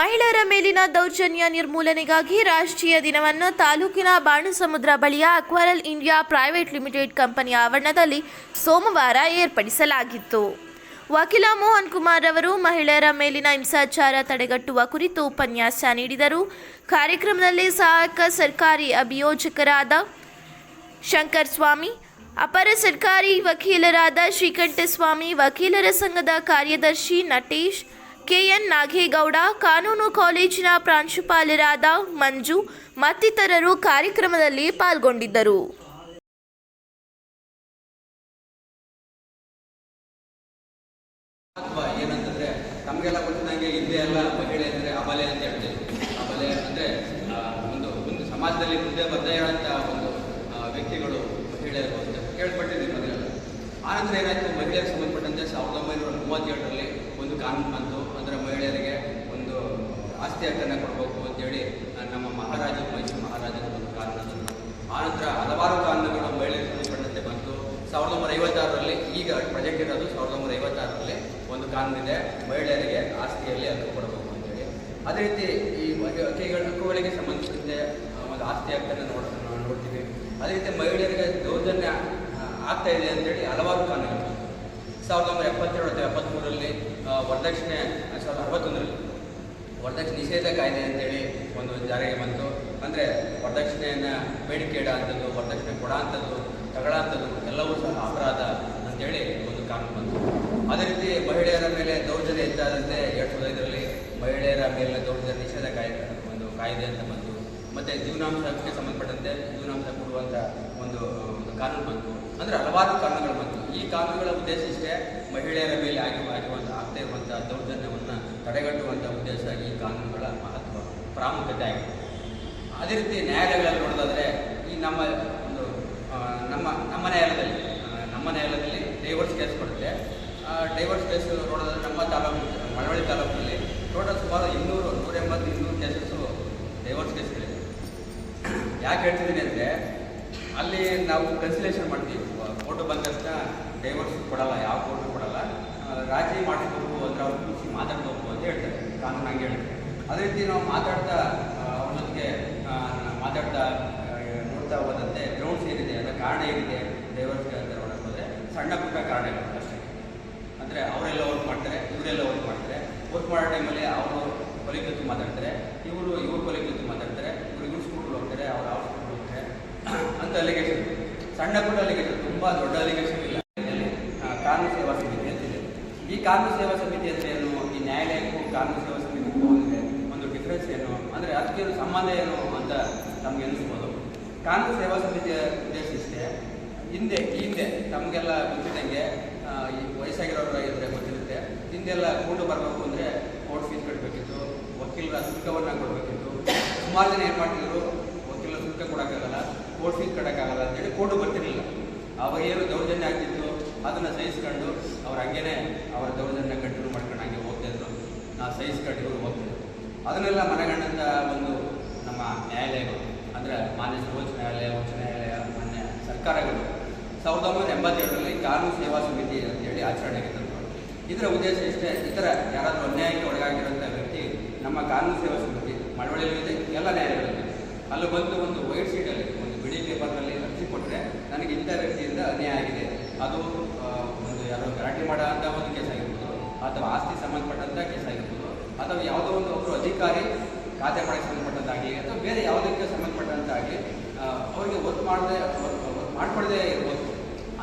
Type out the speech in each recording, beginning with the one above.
ಮಹಿಳೆಯರ ಮೇಲಿನ ದೌರ್ಜನ್ಯ ನಿರ್ಮೂಲನೆಗಾಗಿ ರಾಷ್ಟ್ರೀಯ ದಿನವನ್ನು ತಾಲೂಕಿನ ಬಾಣಸಮುದ್ರ ಬಳಿಯ ಅಕ್ವಾರಲ್ ಇಂಡಿಯಾ ಪ್ರೈವೇಟ್ ಲಿಮಿಟೆಡ್ ಕಂಪನಿಯ ಆವರಣದಲ್ಲಿ ಸೋಮವಾರ ಏರ್ಪಡಿಸಲಾಗಿತ್ತು. ವಕೀಲ ಮೋಹನ್ ಕುಮಾರ್ ಅವರು ಮಹಿಳೆಯರ ಮೇಲಿನ ಹಿಂಸಾಚಾರ ತಡೆಗಟ್ಟುವ ಕುರಿತು ಉಪನ್ಯಾಸ ನೀಡಿದರು. ಕಾರ್ಯಕ್ರಮದಲ್ಲಿ ಸಹಾಯಕ ಸರ್ಕಾರಿ ಅಭಿಯೋಜಕರಾದ ಶಂಕರ್ ಸ್ವಾಮಿ, ಅಪರ ಸರ್ಕಾರಿ ವಕೀಲರಾದ ಶ್ರೀಕಂಠಸ್ವಾಮಿ, ವಕೀಲರ ಸಂಘದ ಕಾರ್ಯದರ್ಶಿ ನಟೇಶ್ ಕೆಎನ್ ನಾಗೇಗೌಡ, ಕಾನೂನು ಕಾಲೇಜಿನ ಪ್ರಾಂಶುಪಾಲರಾದ ಮಂಜು ಮತ್ತಿತರರು ಕಾರ್ಯಕ್ರಮದಲ್ಲಿ ಪಾಲ್ಗೊಂಡಿದ್ದರು. ಸಮಾಜದಲ್ಲಿ ಮುಂದೆ ಒಂದು ವ್ಯಕ್ತಿಗಳು ಮಹಿಳೆಯರು ಅಂತ ಕೇಳ್ಪಟ್ಟಿದ್ದೀವಿ ಮೊದಲೆಲ್ಲ. ಆನಂತರ ಏನಾಯಿತು, ಮಹಿಳೆಯರಿಗೆ ಸಂಬಂಧಪಟ್ಟಂತೆ ಸಾವಿರದ ಒಂಬೈನೂರ ಮೂವತ್ತೇಳರಲ್ಲಿ ಒಂದು ಕಾನೂನು ಅಂದರೆ ಮಹಿಳೆಯರಿಗೆ ಒಂದು ಆಸ್ತಿ ಹಕ್ಕನ್ನು ಕೊಡಬೇಕು ಅಂತೇಳಿ ನಮ್ಮ ಮಹಾರಾಜರು ಮೈಸೂರು ಮಹಾರಾಜರ ಒಂದು ಕಾನೂನು. ತಂದರು ಆನಂತರ ಹಲವಾರು ಕಾನೂನುಗಳು ಮಹಿಳೆಯರಿಗೆ ಸಂಬಂಧಪಟ್ಟಂತೆ ಬಂತು. ಸಾವಿರದ ಒಂಬೈನೂರ ಐವತ್ತಾರರಲ್ಲಿ ಈಗ ಪ್ರಾಜೆಕ್ಟ್ ಇರೋದು ಸಾವಿರದ ಒಂಬೈನೂರ ಐವತ್ತಾರರಲ್ಲಿ ಒಂದು ಇದೆ ಮಹಿಳೆಯರಿಗೆ ಆಸ್ತಿಯಲ್ಲಿ ಹಕ್ಕು ಕೊಡಬೇಕು ಅಂತೇಳಿ. ಅದೇ ರೀತಿ ಈ ಕೈಗಳ ಹಕ್ಕಿಗಳ ಹಕ್ಕುಗಳಿಗೆ ಸಂಬಂಧಿಸಿದಂತೆ ಒಂದು ಆಸ್ತಿ ಹಕ್ಕನ್ನು ನೋಡ್ತೀವಿ. ಅದೇ ರೀತಿ ಮಹಿಳೆಯರಿಗೆ ದೌರ್ಜನ್ಯ ಆಗ್ತಾ ಇದೆ ಅಂತೇಳಿ ಹಲವಾರು ಕಾನೂನುಗಳು. ಸಾವಿರದ ಒಂಬೈನೂರ ಎಪ್ಪತ್ತೆರಡು ಅಥವಾ ಎಪ್ಪತ್ತ್ಮೂರರಲ್ಲಿ ವರದಕ್ಷಿಣೆ ಸಾವಿರದ ಅರವತ್ತೊಂದರಲ್ಲಿ, ವರದಕ್ಷಿಣೆ ನಿಷೇಧ ಕಾಯ್ದೆ ಅಂತೇಳಿ ಒಂದು ಜಾರಿಗೆ ಬಂತು. ಅಂದರೆ ವರದಕ್ಷಿಣೆಯನ್ನು ಬೇಡಿಕೆ ಅಂಥದ್ದು, ವರದಕ್ಷಿಣೆ ಕೊಡ ಅಂಥದ್ದು ತಗೊಳ ಅಂಥದ್ದು ಎಲ್ಲವೂ ಸಹ ಅಪರಾಧ ಅಂತೇಳಿ ಒಂದು ಕಾನೂನು ಬಂತು. ಅದೇ ರೀತಿ ಮಹಿಳೆಯರ ಮೇಲೆ ದೌರ್ಜನ್ಯ ಹೆಚ್ಚಾದಂತೆ ಎರಡು ಸಾವಿರದ ಐದರಲ್ಲಿ ಮಹಿಳೆಯರ ಮೇಲಿನ ದೌರ್ಜನ್ಯ ನಿಷೇಧ ಕಾಯ್ದೆ, ಒಂದು ಕಾಯ್ದೆ ಅಂತ ಬಂತು. ಮತ್ತು ಜೀವನಾಂಶಕ್ಕೆ ಸಂಬಂಧಪಟ್ಟಂತೆ ಜೀವನಾಂಶ ಕೊಡುವಂಥ ಒಂದು ಕಾನೂನು ಬಂತು. ಅಂದರೆ ಹಲವಾರು ಕಾನೂನುಗಳು ಬಂತು. ಈ ಕಾನೂನುಗಳ ಉದ್ದೇಶ ಇಷ್ಟೇ ಮಹಿಳೆಯರ ಮೇಲೆ ಆಗಿ ಆಗಿರುವಂಥ ಆಗ್ತಾ ಇರುವಂಥ ದೌರ್ಜನ್ಯವನ್ನು ತಡೆಗಟ್ಟುವಂಥ ಉದ್ದೇಶ ಈ ಕಾನೂನುಗಳ ಮಹತ್ವ, ಪ್ರಾಮುಖ್ಯತೆ ಆಗಿದೆ. ಅದೇ ರೀತಿ ನ್ಯಾಯಾಲಯಗಳಲ್ಲಿ ನೋಡೋದಾದ್ರೆ ಈ ನಮ್ಮ ಒಂದು ನಮ್ಮ ನಮ್ಮ ನ್ಯಾಯಾಲಯದಲ್ಲಿ ನಮ್ಮ ನ್ಯಾಯಾಲಯದಲ್ಲಿ ಡೈವರ್ಸ್ ಕೇಸ್ ಕೊಡುತ್ತೆ ಡೈವರ್ಸ್ ಕೇಸ್ ನೋಡೋದಾದ್ರೆ ನಮ್ಮ ತಾಲೂಕು ಮಳವಳ್ಳಿ ತಾಲೂಕಿನಲ್ಲಿ ಟೋಟಲ್ ಸುಮಾರು ಇನ್ನೂರು ನೂರ ಎಂಬತ್ತು ಇನ್ನೂರು ಕೇಸಸ್ಸು ಡೈವರ್ಸ್ ಕೇಸ್ಗಳಿದೆ ಯಾಕೆ ಹೇಳ್ತಿದ್ದೀನಿ ಅಂದರೆ, ಅಲ್ಲಿ ನಾವು ಕನ್ಸಿಲೇಷನ್ ಮಾಡ್ತೀವಿ. ಫೋಟೋ ಬಂದ ತಕ್ಷಣ ಡೈವರ್ಸ್ ಕೊಡಲ್ಲ, ಯಾವ ಫೋಟೋ ಕೊಡಲ್ಲ. ರಾಜಿ ಮಾಡಿಸ್ಬೇಕು ಅಂದ್ರೆ ಅವ್ರು ಕೂರಿಸಿ ಮಾತಾಡ್ಬೇಕು ಅಂತ ಹೇಳ್ತಾರೆ, ಕಾನೂನಾಗಿ ಹೇಳ್ತಾರೆ ಅದೇ ರೀತಿ ನಾವು ಮಾತಾಡ್ತಾ ಅವ್ರ ಮಾತಾಡ್ತಾ ನೋಡ್ತಾ ಹೋದಂತೆ ಗ್ರೌಂಡ್ಸ್ ಏನಿದೆ, ಅದರ ಕಾರಣ ಏನಿದೆ ಡೈವರ್ಸ್ ಅಂತ ನೋಡಕ್ಕೆ ಹೋದರೆ ಸಣ್ಣ ಪುಟ್ಟ ಕಾರಣಗಳು ಅಷ್ಟೇ. ಅಂದರೆ ಅವರೆಲ್ಲ ವರ್ಕ್ ಮಾಡ್ತಾರೆ, ಇವರೆಲ್ಲ ವರ್ಕ್ ಮಾಡ್ತಾರೆ. ವರ್ಕ್ ಮಾಡೋ ಟೈಮಲ್ಲಿ ಅವರು ಕೊಲೆ ಕೃತಿ ಮಾತಾಡ್ತಾರೆ, ಇವರು, ಇವ್ರ ಕೊಲೆ ಕೃತಿ ಮಾತಾಡ್ತಾರೆ. ಸ್ಕೂಲ್ ಹೋಗ್ತಾರೆ, ಅವ್ರು ಸ್ಕೂಲ್ ಹೋಗ್ತಾರೆ. ಅಂತ ಅಲಿಗೇಷನ್ ಸಣ್ಣ ಪುಟ್ಟ ಅಲಿಗೇಷನ್ ತುಂಬ ದೊಡ್ಡ ಅಲಿಗೇಷನ್ ಇಲ್ಲ. ಕಾನೂನು ಸೇವಾ ಸಮಿತಿ ಅಂತಿದೆ ಈ ಕಾನೂನು ಸೇವಾ ಸಮಿತಿ ಅಂದ್ರೆ ಏನು? ಈ ನ್ಯಾಯಾಲಯಕ್ಕೂ ಕಾನೂನು ಸೇವಾ ಸಮಿತಿಗೂ ಹೋಗಿದೆ ಒಂದು ಡಿಫ್ರೆನ್ಸ್ ಏನು? ಅಂದರೆ ಅದಕ್ಕೆ ಸಂಬಂಧ ಏನು ಅಂತ ನಮ್ಗೆ ಅನಿಸ್ಬೋದು ಕಾನೂನು ಸೇವಾ ಸಮಿತಿಯ ಉದ್ದೇಶ ಹಿಂದೆ ಹಿಂದೆ ನಮಗೆಲ್ಲ ಗೊತ್ತಿದ್ದಂಗೆ ಈ ವಯಸ್ಸಾಗಿರೋರು ಇದ್ರೆ ಗೊತ್ತಿರುತ್ತೆ. ಹಿಂದೆಲ್ಲ ಕೂಡು ಬರಬೇಕು ಅಂದರೆ ಕೋರ್ಟ್ ಫೀಸ್ ಕಟ್ಟಬೇಕಿತ್ತು ವಕೀಲರ ಶುಲ್ಕವನ್ನು ಕೊಡಬೇಕಿತ್ತು. ಸುಮಾರು ಜನ ಏನು ಮಾಡ್ತಿದ್ರು? ಕೋರ್ಟ್ ಫೀಸ್ ಕಟ್ಟೋಕ್ಕಾಗಲ್ಲ ಅಂತೇಳಿ ಕೋರ್ಟು ಬರ್ತಿರಲಿಲ್ಲ. ಅವಾಗ ಏನು ದೌರ್ಜನ್ಯ ಆಗ್ತಿತ್ತು, ಅದನ್ನು ಸಹಿಸ್ಕೊಂಡು ಅವ್ರು ಹಂಗೇನೆ ಅವರ ದೌರ್ಜನ್ಯ ಕಂಟಿನ್ಯೂ ಮಾಡ್ಕೊಂಡು ಹಂಗೆ ಹೋಗ್ತಾಯಿದ್ರು ನಾವು ಸಹಿಸ್ಕೊಂಡು ಹೋಗ್ತಿದ್ರು ಅದನ್ನೆಲ್ಲ ಮನೆಗಂಡಂಥ ಒಂದು ನಮ್ಮ ನ್ಯಾಯಾಲಯಗಳು, ಅಂದರೆ ಮಾನ್ಯ ಸರ್ವೋಚ್ಚ ನ್ಯಾಯಾಲಯ, ಉಚ್ಚ ನ್ಯಾಯಾಲಯ, ಮಾನ್ಯ ಸರ್ಕಾರಗಳು, ಸಾವಿರದ ಒಂಬೈನೂರ ಎಂಬತ್ತೇಳರಲ್ಲಿ ಕಾನೂನು ಸೇವಾ ಸಮಿತಿ ಅಂತೇಳಿ ಆಚರಣೆಗೆ ತಂದರು. ಇದರ ಉದ್ದೇಶ ಇಷ್ಟೇ, ಇತರ ಯಾರಾದರೂ ಅನ್ಯಾಯಕ್ಕೆ ಒಳಗಾಗಿರುವಂಥ ವ್ಯಕ್ತಿ ನಮ್ಮ ಕಾನೂನು ಸೇವಾ ಸಮಿತಿ, ಮಳವಳ್ಳಿಯಲ್ಲೂ ಇದೆ, ಎಲ್ಲ ನ್ಯಾಯಾಲಯಗಳಲ್ಲಿ ಅಲ್ಲಿ ಬಂದು ಒಂದು ವೈಟ್ ಸೀಟಲ್ಲಿ ಬಿಳಿ ಪೇಪರ್ನಲ್ಲಿ ಅರ್ಜಿ ಕೊಟ್ಟರೆ ನನಗೆ ಇಂಥ ವ್ಯಕ್ತಿಯಿಂದ ಅನ್ಯಾಯ ಆಗಿದೆ. ಅದು ಒಂದು ಯಾರೋ ಗಲಾಟೆ ಮಾಡೋ ಅಂತ ಒಂದು ಕೇಸ್ ಆಗಿರ್ಬೋದು, ಅಥವಾ ಆಸ್ತಿ ಸಂಬಂಧಪಟ್ಟಂಥ ಕೇಸ್ ಆಗಿರ್ಬೋದು, ಅಥವಾ ಯಾವುದೋ ಒಂದು ಒಬ್ಬರು ಅಧಿಕಾರಿ ಖಾತೆ ಮಾಡಕ್ಕೆ ಸಂಬಂಧಪಟ್ಟಂತಾಗಲಿ, ಅಥವಾ ಬೇರೆ ಯಾವುದಕ್ಕೆ ಸಂಬಂಧಪಟ್ಟಂತಾಗಲಿ ಅವರಿಗೆ ಗೊತ್ತು ಮಾಡದೆ ಮಾಡಿಕೊಳ್ಳದೆ ಇರ್ಬೋದು.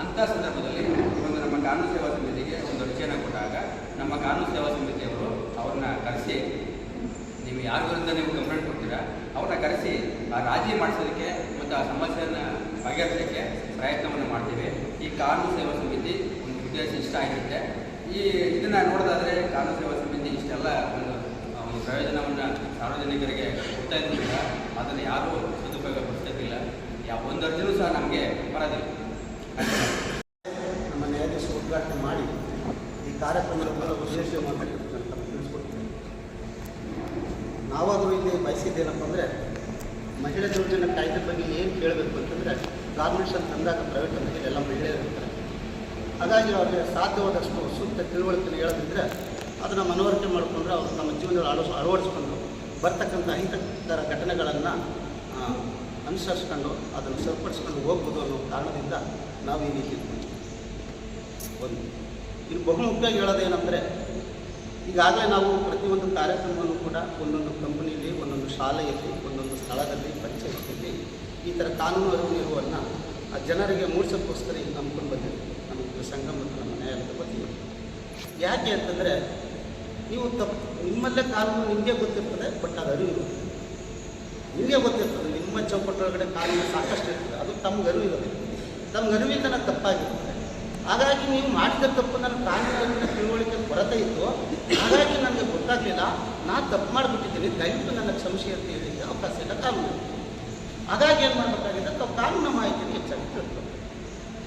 ಅಂಥ ಸಂದರ್ಭದಲ್ಲಿ ಒಂದು ನಮ್ಮ ಕಾನೂನು ಸೇವಾ ಸಮಿತಿಗೆ ಒಂದು ಅರ್ಜಿಯನ್ನು ಕೊಟ್ಟಾಗ ನಮ್ಮ ಕಾನೂನು ಸೇವಾ ಸಮಿತಿಯವರು ಅವ್ರನ್ನ ಕರೆಸಿ, ನೀವು ಯಾರ ವಿರುದ್ಧ ನೀವು ಕಂಪ್ಲೇಂಟ್ ಕೊಡ್ತೀರಾ, ಅವ್ರನ್ನ ಕರೆಸಿ ರಾಜಿ ಮಾಡಿಸೋದಕ್ಕೆ ಆ ಸಮಸ್ಯೆಯನ್ನು ಬಗೆಹರಿಸೋಕ್ಕೆ ಪ್ರಯತ್ನವನ್ನು ಮಾಡ್ತೀವಿ. ಈ ಕಾನೂನು ಸೇವಾ ಸಮಿತಿ ಒಂದು ಉದ್ದೇಶ ಇಷ್ಟ ಆಗಿರುತ್ತೆ. ಈ ಇದನ್ನು ನೋಡೋದಾದರೆ ಕಾನೂನು ಸೇವಾ ಸಮಿತಿ ಇಷ್ಟೆಲ್ಲ ಒಂದು ಒಂದು ಪ್ರಯೋಜನವನ್ನು ಸಾರ್ವಜನಿಕರಿಗೆ ಕೊಡ್ತಾ ಇದ್ದಿಲ್ಲ ಅದನ್ನು ಯಾರೂ ಸದುಪಯೋಗ ಪಡಿಸ್ತಿಲ್ಲ ಯಾವ ಒಂದು ಅರ್ಜಿನೂ ಸಹ ನಮಗೆ ಬರೋದಿಲ್ಲ. ನಮ್ಮ ನ್ಯಾಯಾಧೀಶ ಉದ್ಘಾಟನೆ ಮಾಡಿ ಈ ಕಾರ್ಯಕ್ರಮದ ಉದ್ದೇಶ ಮಾತಾಡ್ತಿರ್ತಾರೆ ನಾವಾದರೂ ಇಲ್ಲಿ ಬಯಸಿದ್ದೇನಪ್ಪ ಅಂದರೆ ಮಹಿಳೆ ದೌರ್ಜನ್ಯ ಕಾಯ್ದೆ ಬಗ್ಗೆ ಏನು ಕೇಳಬೇಕು ಅಂತಂದರೆ, ಗಾರ್ಮೆಂಟ್ಸ್ ಅಂತ ತಂದಾಗ ಪ್ರೈವೇಟ್ ಕಂಪನಿಯಲ್ಲಿ ಎಲ್ಲ ಮಹಿಳೆಯರು ಇರ್ತಾರೆ ಹಾಗಾಗಿ ಅವರಿಗೆ ಸಾಧ್ಯವಾದಷ್ಟು ಸೂಕ್ತ ತಿಳುವಳಿಕೆ ಹೇಳದಿದ್ದರೆ ಅದನ್ನು ಮನವರಿಕೆ ಮಾಡಿಕೊಂಡ್ರೆ ಅವರು ತಮ್ಮ ಜೀವನದಲ್ಲಿ ಅಳವ ಅಳವಡಿಸ್ಕೊಂಡು ಬರ್ತಕ್ಕಂಥ ಅಹಿತಕರ ಘಟನೆಗಳನ್ನು ಅನುಸರಿಸ್ಕೊಂಡು ಅದನ್ನು ಸರಿಪಡಿಸ್ಕೊಂಡು ಹೋಗ್ಬೋದು ಅನ್ನೋ ಕಾರಣದಿಂದ ನಾವು ಈ ರೀತಿ. ಒಂದು ಇದು ಬಹುಮುಖ್ಯವಾಗಿ ಹೇಳೋದೇನೆಂದರೆ ಈಗಾಗಲೇ ನಾವು ಪ್ರತಿಯೊಂದು ಕಾರ್ಯಕ್ರಮವನ್ನು ಕೂಡ ಒಂದೊಂದು ಕಂಪನಿಯಲ್ಲಿ ಒಂದೊಂದು ಶಾಲೆಯಲ್ಲಿ, ಒಂದೊಂದು ಸ್ಥಳದಲ್ಲಿ ಪಂಚಾಯತಿಯಲ್ಲಿ ಈ ಥರ ಕಾನೂನು ಅರಿವು ನಿಲುವನ್ನು ಆ ಜನರಿಗೆ ಮೂಡಿಸೋಕ್ಕೋಸ್ಕರ ಈಗ ನಂಬ್ಕೊಂಡು ಬಂದಿದ್ದೀವಿ. ನಮ್ಮ ಸಂಘ ಮತ್ತು ನಮ್ಮ ನ್ಯಾಯಾಲಯದ ಬಗ್ಗೆ ಯಾಕೆ ಅಂತಂದರೆ ನೀವು ತಪ್ಪು ನಿಮ್ಮಲ್ಲೇ ಕಾನೂನು ನಿಮಗೆ ಗೊತ್ತಿರ್ತದೆ, ಬಟ್ ಅದು ಅರಿವು ಇರುತ್ತೆ. ನಿಮಗೆ ಗೊತ್ತಿರ್ತದೆ, ನಿಮ್ಮ ಚೌಕಟ್ಟೊಳಗಡೆ ಕಾನೂನು ಸಾಕಷ್ಟು ಇರ್ತದೆ, ಅದು ತಮ್ಗೆ ಅರಿವು ಇರೋದಿಲ್ಲ. ತಮ್ಗೆ ಅರಿವಿನ ತಪ್ಪಾಗಿರ್ತದೆ ಹಾಗಾಗಿ ನೀವು ಮಾಡಿದ ತಪ್ಪು ನನ್ನ ಕಾನೂನಿನ ತಿಳುವಳಿಕೆ ಕೊರತೆ ಇತ್ತು. ಹಾಗಾಗಿ ನನಗೆ ಗೊತ್ತಾಗಲಿಲ್ಲ. ನಾನು ತಪ್ಪು ಮಾಡಿಬಿಟ್ಟಿದ್ದೀನಿ. ದಯವಿಟ್ಟು ನನ್ನ ಕ್ಷಮಿಸಿ ಅಂತ ಹೇಳಿಕ್ಕೆ ಅವಕಾಶ ಇಲ್ಲ ಕಾನೂನು. ಹಾಗಾಗಿ ಏನು ಮಾಡಬೇಕಾಗಿದೆ? ತಾವು ಕಾನೂನು ಮಾಹಿತಿಯನ್ನು ಹೆಚ್ಚಾಗಿ ತಿಳ್ಕೊಬೇಕು.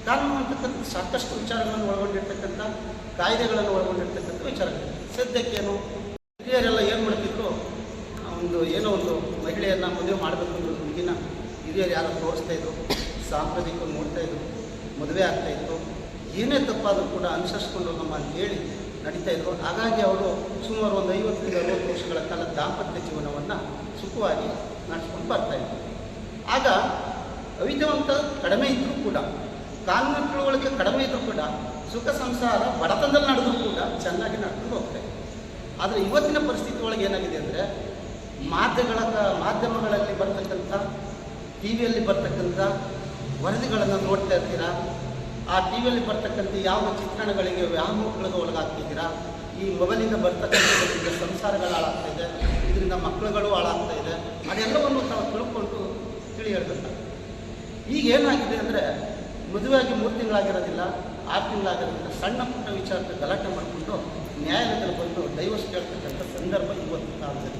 ಕಾನೂನು ಅಂತಕ್ಕಂಥ ಸಾಕಷ್ಟು ವಿಚಾರಗಳನ್ನು ಒಳಗೊಂಡಿರ್ತಕ್ಕಂಥ ಕಾಯ್ದೆಗಳನ್ನು ಒಳಗೊಂಡಿರ್ತಕ್ಕಂಥ ವಿಚಾರಗಳು. ಸದ್ಯಕ್ಕೇನು ಹಿರಿಯರೆಲ್ಲ ಏನು ಮಾಡ್ತಿದ್ರು? ಒಂದು ಏನೋ ಒಂದು ಮಹಿಳೆಯನ್ನು ಮದುವೆ ಮಾಡಬೇಕು ಅಂದ್ರೆ ಹುಡುಗಿನ ಹಿರಿಯರು ಯಾರೋ ತೋರಿಸ್ತಾ ಇದ್ರು ಸಾಂಪ್ರದಾಯಿಕ ನೋಡ್ತಾ ಇದ್ರು, ಮದುವೆ ಆಗ್ತಾ ಇತ್ತು. ಏನೇ ತಪ್ಪಾದರೂ ಕೂಡ ಅನುಸರಿಸ್ಕೊಂಡು ನಮ್ಮ ಹೇಳಿ ನಡೀತಾ ಇದ್ರು. ಹಾಗಾಗಿ ಅವರು ಸುಮಾರು ಒಂದು ಐವತ್ತರಿಂದ ಅರವತ್ತು ವರ್ಷಗಳ ಕಾಲ ದಾಂಪತ್ಯ ಜೀವನವನ್ನು ಸುಖವಾಗಿ ನಡೆಸ್ಕೊಂಡು ಬರ್ತಾ ಇದ್ರು. ಆಗ ಅವಿದ್ಯವಂತ ಕಡಿಮೆ ಇದ್ದರೂ ಕೂಡ, ಕಾನೂನು ತಿಳುವಳಿಕೆ ಕಡಿಮೆ ಇದ್ದರೂ ಕೂಡ, ಸುಖ ಸಂಸಾರ ಬಡತನದಲ್ಲಿ ನಡೆದರೂ ಕೂಡ ಚೆನ್ನಾಗಿ ನಡ್ಕೊಂಡು ಹೋಗ್ತಾ ಆದರೆ ಇವತ್ತಿನ ಪರಿಸ್ಥಿತಿ ಒಳಗೆ ಏನಾಗಿದೆ ಅಂದರೆ, ಮಾಧ್ಯಮಗಳ ಮಾಧ್ಯಮಗಳಲ್ಲಿ ಬರ್ತಕ್ಕಂಥ ಟಿ ವಿಯಲ್ಲಿ ಬರ್ತಕ್ಕಂಥ ವರದಿಗಳನ್ನು ನೋಡ್ತಾ ಇರ್ತೀರಾ? ಆ ಟಿ ವಿಯಲ್ಲಿ ಬರ್ತಕ್ಕಂಥ ಯಾವ ಚಿತ್ರಣಗಳಿಗೆ ವ್ಯಾಮೋಹಗಳಿಗೆ ಒಳಗಾಗ್ತಿದ್ದೀರಾ? ಈ ಮೊಬೈಲಿಂದ ಬರ್ತಕ್ಕಂಥ ಸಂಸಾರಗಳು ಹಾಳಾಗ್ತಾ ಇದೆ, ಇದರಿಂದ ಮಕ್ಕಳುಗಳು ಹಾಳಾಗ್ತಾ ಇದೆ, ಅದೆಲ್ಲವನ್ನು ತಾವು ತಿಳ್ಕೊಂಡು ತಿಳಿ ಹೇಳ್ಬೇಕು ಈಗ ಏನಾಗಿದೆ ಅಂದರೆ, ಮದುವೆಯಾಗಿ ಮೂರು ತಿಂಗಳಾಗಿರೋದಿಲ್ಲ, ಆರು ತಿಂಗಳಾಗಿರೋದಿಲ್ಲ ಸಣ್ಣ ಪುಟ್ಟ ವಿಚಾರಕ್ಕೆ ಗಲಾಟೆ ಮಾಡಿಕೊಂಡು ನ್ಯಾಯಾಲಯದಲ್ಲಿ ಬಂದು ಡೈವರ್ಸ್ ಕೇಳ್ತಕ್ಕಂಥ ಸಂದರ್ಭ ಇವತ್ತು ಕಾಲದಲ್ಲಿ